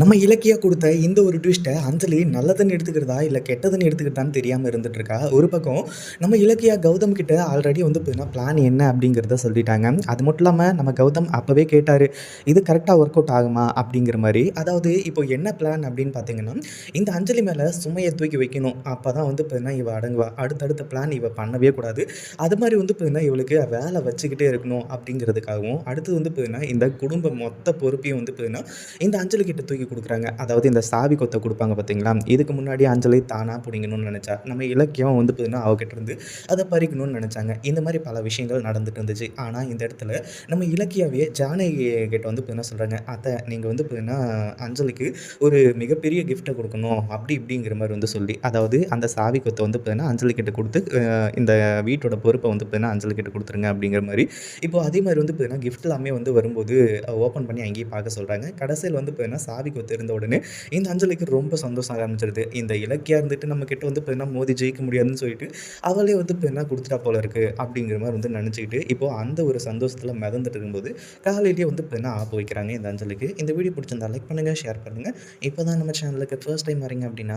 நம்ம இலக்கியா கொடுத்த இந்த ஒரு ட்விஸ்ட்டை அஞ்சலி நல்லதுன்னு எடுத்துக்கிறதா இல்லை கெட்டதுன்னு எடுத்துக்கிறதான்னு தெரியாமல் இருந்துட்டுருக்கா? ஒரு பக்கம் நம்ம இலக்கியா கௌதம் கிட்ட ஆல்ரெடி வந்து பார்த்தீங்கன்னா பிளான் என்ன அப்படிங்கிறத சொல்லிட்டாங்க. அது மட்டும் இல்லாமல் நம்ம கௌதம் அப்போவே கேட்டார் இது கரெக்டாக ஒர்க் அவுட் ஆகுமா? அப்படிங்கிற மாதிரி. அதாவது இப்போ என்ன பிளான் அப்படின்னு பார்த்தீங்கன்னா இந்த அஞ்சலி மேலே சுமையை தூக்கி வைக்கணும். அப்போ தான் வந்து பார்த்தீங்கன்னா இவ அடங்குவா. அடுத்தடுத்த பிளான் இவ பண்ணவே கூடாது. அது மாதிரி வந்து பார்த்தீங்கன்னா இவளுக்கு வேலை வச்சுக்கிட்டே இருக்கணும் அப்படிங்கிறதுக்காகவும் அடுத்து வந்து பார்த்தீங்கன்னா இந்த குடும்ப மொத்த பொறுப்பையும் வந்து பார்த்தீங்கன்னா இந்த அஞ்சலி கிட்ட தூக்கி கொடுக்குறாங்க. அதாவது இந்த சாவி கொத்தை கொடுப்பாங்க பார்த்தீங்களா? இதுக்கு முன்னாடி அஞ்சலி தானாக பிடிங்கணும்னு நினச்சா நம்ம இலக்கியம் வந்து பார்த்தீங்கன்னா அவகிட்ட இருந்து அதை பறிக்கணும்னு நினச்சாங்க. இந்த மாதிரி பல விஷயங்கள் நடந்துட்டு இருந்துச்சு. ஆனால் இந்த இடத்துல நம்ம இலக்கியாவே ஜானகி கிட்ட வந்து பார்த்தீங்கன்னா சொல்கிறாங்க அத்தை நீங்கள் வந்து பார்த்தீங்கன்னா அஞ்சலிக்கு ஒரு மிகப்பெரிய கிஃப்ட்டை கொடுக்கணும். அப்படி இப்படிங்கிற மாதிரி வந்து சொல்லி அதாவது அந்த சாவி கொத்தை வந்து பார்த்தீங்கன்னா அஞ்சலி கிட்ட கொடுத்து இந்த வீட்டோட பொறுப்பை வந்து பார்த்தீங்கன்னா அஞ்சலி கிட்ட கொடுத்துருங்க அப்படிங்கிற மாதிரி. இப்போ அதே மாதிரி வந்து பார்த்தீங்கன்னா கிஃப்ட் எல்லாமே வந்து வரும்போது ஓப்பன் பண்ணி அங்கேயே பார்க்க சொல்கிறாங்க கடைசியில் வந்து பார்த்தீங்கன்னா சாவி கொத்து இருந்த உடனே இந்த அஞ்சலிக்கு ரொம்ப சந்தோஷம் ஆரம்பிச்சிருது. இந்த இலக்கியா இருந்துட்டு நம்ம கிட்ட வந்து பார்த்தீங்கன்னா மோதி ஜெயிக்க முடியாதுன்னு சொல்லிட்டு அவளே வந்து பார்த்தீங்கன்னா கொடுத்துட்டா போல இருக்கு அப்படிங்கிற மாதிரி வந்து நினச்சிக்கிட்டு இப்போ அந்த ஒரு சந்தோஷத்தில் மிதந்துட்டு இருக்கும்போது காலையிலேயே வந்து பார்த்தீங்கன்னா ஆப்பு வைக்கிறாங்க இந்த அஞ்சலுக்கு. இந்த வீடியோ பிடிச்சிருந்தா லைக் பண்ணுங்கள் ஷேர் பண்ணுங்கள் இப்போ தான் நம்ம சேனலுக்கு ஃபர்ஸ்ட் டைம் வரீங்க அப்படின்னா